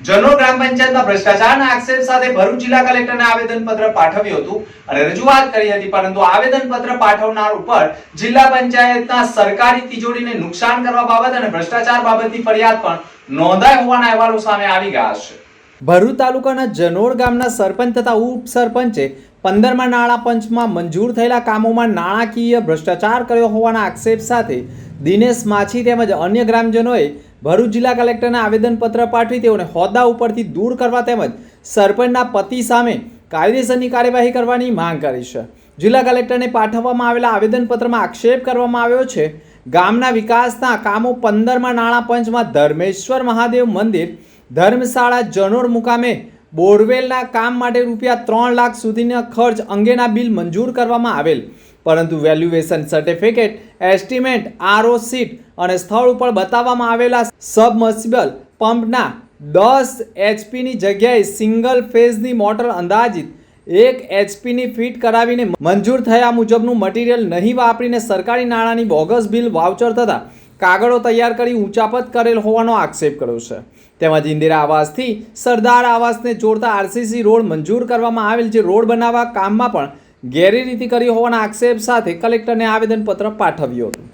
જનોર ગ્રામ પંચાયતમાં ભ્રષ્ટાચારના આક્ષેપ સાથે ભરૂચ જિલ્લા કલેક્ટરને આવેદનપત્ર પાઠવ્યું હતું અને રજૂઆત કરી હતી, પરંતુ આવેદનપત્ર પાઠવનાર ઉપર જિલ્લા પંચાયતના સરકારી તિજોરીને નુકસાન કરવા બાબત અને ભ્રષ્ટાચાર બાબતની ફરિયાદ પણ નોંધાઈ હોવાના અહેવાલો સામે આવી ગયા છે. ભરૂચ તાલુકાના જનોડ ગામના સરપંચ તથા ઉપસરપંચે પંદરમાં નાણાં પંચમાં મંજૂર થયેલા કામોમાં નાણાકીય ભ્રષ્ટાચાર કર્યો હોવાના આક્ષેપ સાથે દિનેશ માછી તેમજ અન્ય ગ્રામજનોએ ભરૂચ જિલ્લા કલેક્ટરને આવેદનપત્ર પાઠવી તેઓને હોદ્દા ઉપરથી દૂર કરવા તેમજ સરપંચના પતિ સામે કાયદેસરની કાર્યવાહી કરવાની માંગ કરી છે. જિલ્લા કલેક્ટરને પાઠવવામાં આવેલા આવેદનપત્રમાં આક્ષેપ કરવામાં આવ્યો છે. ગામના વિકાસના કામો પંદરમાં નાણાં પંચમાં ધર્મેશ્વર મહાદેવ મંદિર, ધર્મશાળા જનોર મુકામે બોરવેલના કામ માટે રૂપિયા ત્રણ લાખ સુધીના ખર્ચ અંગેના બિલ મંજૂર કરવામાં આવેલ. પરંતુ valuation certificate estimate RO sheet અને સ્થળ ઉપર બતાવવામાં આવેલા સબમર્સિબલ પંપના દસ એચપીની જગ્યાએ સિંગલ ફેઝની મોટર અંદાજિત એક એચપીની ફિટ કરાવીને મંજૂર થયા મુજબનું મટીરિયલ નહીં વાપરીને સરકારી નાણાંની બોગસ બિલ વાઉચર તથા કાગળો તૈયાર કરી ઊંચાપત કરેલ હોવાનો આક્ષેપ કર્યો છે. તેમજ ઇન્દિરા આવાસથી સરદાર આવાસને જોડતા આરસીસી રોડ મંજૂર કરવામાં આવેલ જે રોડ બનાવવા કામમાં પણ ગેરરીતિ કરી હોવાના આક્ષેપ સાથે કલેક્ટરને આવેદનપત્ર પાઠવ્યું હતું.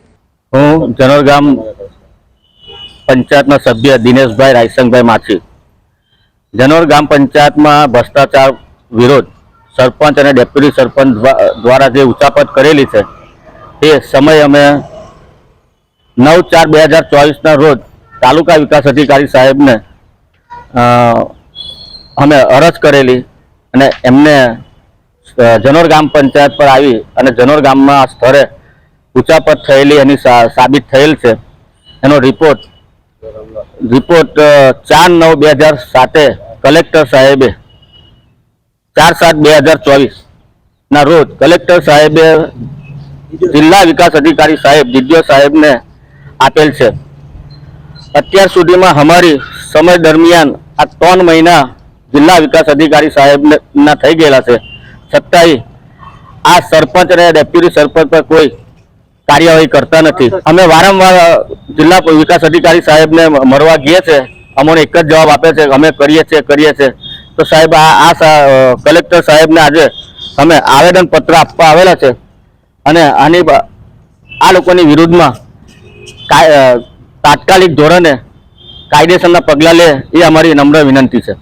હું જનરગામ પંચાયતના સભ્ય દિનેશભાઈ રાયસંગભાઈ માછી. જનોર ગામ પંચાયતમાં ભ્રષ્ટાચાર વિરોધ સરપંચ અને ડેપ્યુટી સરપંચ દ્વા- દ્વારા જે ઉચાપત કરેલી છે તે સમય અમે નવ ચાર બે હજાર ચોવીસના રોજ તાલુકા વિકાસ અધિકારી સાહેબને અમે અરજ કરેલી અને એમને જનોર ગામ પંચાયત પર આવી અને જનોર ગામમાં સ્થળે ઉચાપત થયેલી એની સાબિત થયેલ છે. એનો રિપોર્ટ રિપોર્ટ ચાર નવ બે હજાર સાતે કલેક્ટર સાહેબે, ચાર સાત બે હજાર ચોવીસ ના રોજ કલેક્ટર સાહેબે જિલ્લા વિકાસ અધિકારી સાહેબ જીડીઓ સાહેબને આપેલ છે. અત્યાર સુધીમાં અમારી સમય દરમિયાન આ ત્રણ મહિના જિલ્લા વિકાસ અધિકારી સાહેબના થઈ ગયેલા છે. છતાંય આ સરપંચ અને ડેપ્યુટી સરપંચ પર કોઈ કાર્યવાહી કરતા નથી. અમે વારંવાર જિલ્લા વિકાસ અધિકારી સાહેબને મળવા ગયે છે. અમને એક જ જવાબ આપે છે અમે કરીએ છીએ કરીએ છીએ. તો સાહેબ, આ આ કલેક્ટર સાહેબને આજે અમે આવેદન પત્ર આપવા આવેલા છે. અને આની આ લોકોની વિરુદ્ધમાં તાત્કાલિક ધોરણે કાયદેસરના પગલાં લે એ અમારી નમ્ર વિનંતી છે.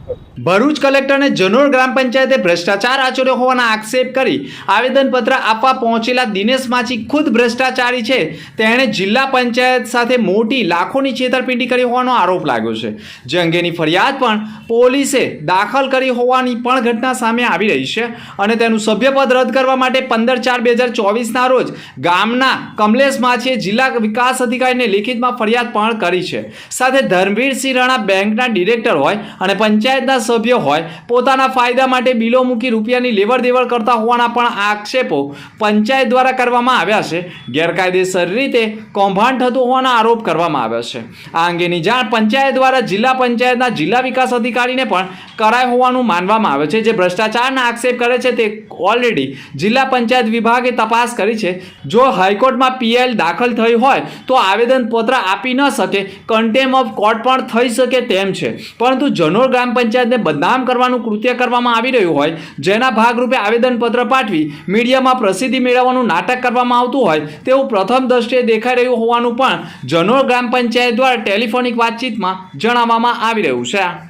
ભરૂચ કલેક્ટરને જનોર ગ્રામ પંચાયતે ભ્રષ્ટાચાર આચર્યો હોવાના આક્ષેપ કરી આવેદનપત્ર આપવા પહોંચેલા દિનેશ માછી ખુદ ભ્રષ્ટાચારી છે. તેણે જિલ્લા પંચાયત સાથે મોટી લાખોની છેતરપિંડી કરી હોવાનો આરોપ લાગ્યો છે. જે અંગેની ફરિયાદ પણ પોલીસે દાખલ કરી હોવાની પણ ઘટના સામે આવી રહી છે અને તેનું સભ્યપદ રદ કરવા માટે પંદર ચાર બે હજાર ચોવીસના રોજ ગામના કમલેશ માછીએ જિલ્લા વિકાસ અધિકારીને લેખિતમાં ફરિયાદ પણ કરી છે. સાથે ધર્મવીરસિંહ રાણા બેંકના ડિરેક્ટર હોય અને પંચાયતના સભ્ય હોય, પોતાના ફાયદા માટે બિલો મૂકી રૂપિયાની લેવડ દેવડ કરતા હોવાના પણ આક્ષેપો પંચાયત દ્વારા કરવામાં આવ્યા છે. ગેરકાયદેસર રીતે કૌભાંડ થતું હોવાના આરોપ કરવામાં આવ્યા છે. આ અંગેની જાણ પંચાયત દ્વારા જિલ્લા પંચાયતના જિલ્લા વિકાસ અધિકારીને પણ કરાય હોવાનું માનવામાં આવે છે. જે ભ્રષ્ટાચારના આક્ષેપ કરે છે તે ઓલરેડી જિલ્લા પંચાયત વિભાગે તપાસ કરી છે. જો હાઈકોર્ટમાં પીએલ દાખલ થઈ હોય તો આવેદનપત્ર આપી ન શકે. કન્ટેમ ઓફ કોર્ટ પણ થઈ શકે તેમ છે. પરંતુ જનોર ગ્રામ પંચાયતને બદનામ કરવાનું કૃત્ય કરવામાં આવી રહ્યું હોય, જેના ભાગરૂપે આવેદનપત્ર પાઠવી મીડિયામાં પ્રસિદ્ધિ મેળવવાનું નાટક કરવામાં આવતું હોય, તેવું પ્રથમ દ્રષ્ટિએ દેખાઈ રહ્યું હોવાનું પણ જનોર ગ્રામ પંચાયત દ્વારા ટેલિફોનિક વાતચીતમાં જણાવવામાં આવી રહ્યું છે.